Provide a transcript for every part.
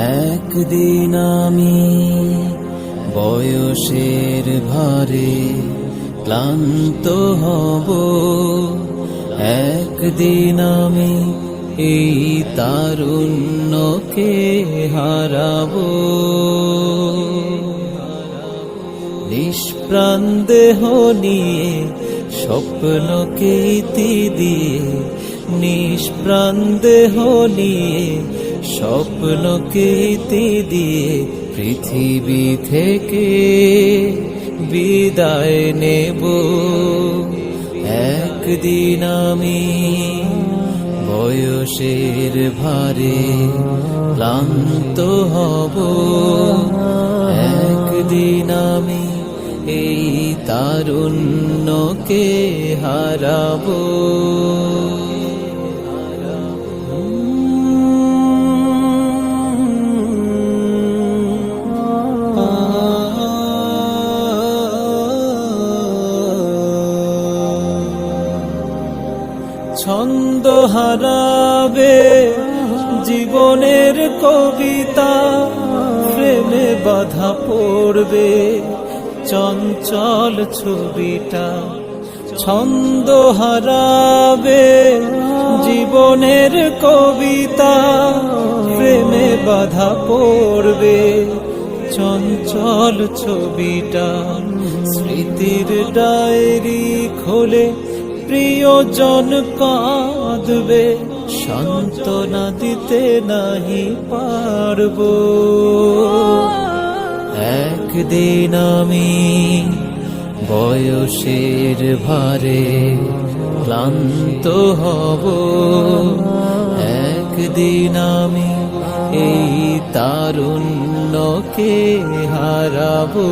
একদিন আমি বয়সের ভারে ক্লান্ত হব। একদিন আমি এই তারুণ্যকে হারাব। নিষ্প্রাণ দেহ নিয়ে, স্বপ্নকে ইতি দিয়ে, নিষ্প্রাণ দেহ নিয়ে স্বপ্নকে ইতি দিয়ে পৃথিবী থেকে বিদায় নেব। একদিন আমি বয়সের ভারে ক্লান্ত হব। একদিন আমি এই তারুণ্যকে হারাবো। ছন্দ হারাবে, জীবনের কবিতা প্রেমে বাধা পড়বে, চঞ্চল ছবিটা ছন্দ হারাবে, জীবনের কবিতা প্রেমে বাধা পড়বে, চঞ্চল ছবিটা স্মৃতির ডায়েরি খোলে প্রিয়জন কাঁদবে সান্ত্বনা দিতে নাহি পারব। একদিন আমি বয়সের ভারে ক্লান্ত হব। একদিন আমি এই তারুণ্যকে হারাবো।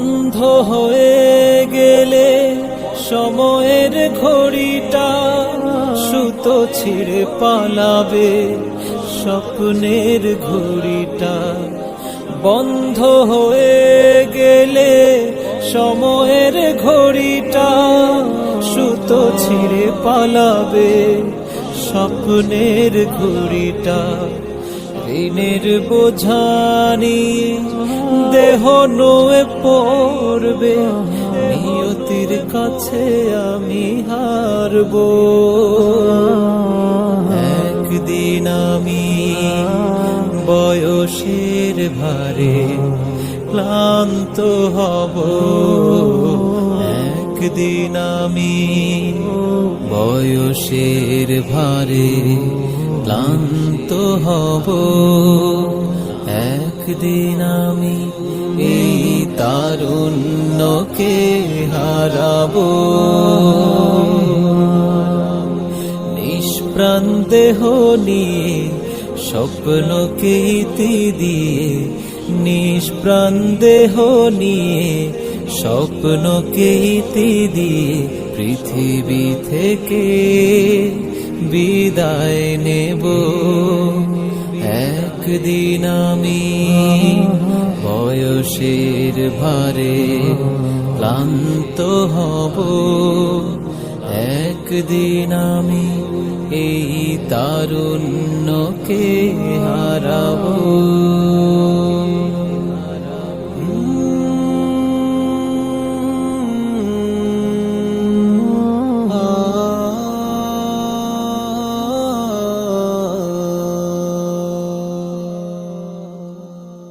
বন্ধ হয়ে গেলে সময়ের ঘড়িটা সুতো ছিঁড়ে পালাবে স্বপ্নের ঘড়িটা। বন্ধ হয়ে গেলে সময়ের ঘড়িটা সুতো ছিঁড়ে পালাবে স্বপ্নের ঘড়িটা। ঋণের বোঝানি দেহ নোয়ে পড়বে। নিয়তির কাছে আমি হারব। একদিন আমি বয়সের ভারে ক্লান্ত হব। একদিন আমি বয়সের ভারে ক্লান্ত হব। একদিন আমি এই তারুণ্যকে হারাব। নিষ্প্রাণ দেহ নিয়ে স্বপ্নকে ইতি দিয়ে, নিষ্প্রাণ দেহ নিয়ে স্বপ্নকে ইতি দিয়ে পৃথিবী থেকে বিদায় নেব। একদিন আমি বয়সের ভারে ক্লান্ত হব। একদিন আমি এই তারুণ্যকে হারাবো।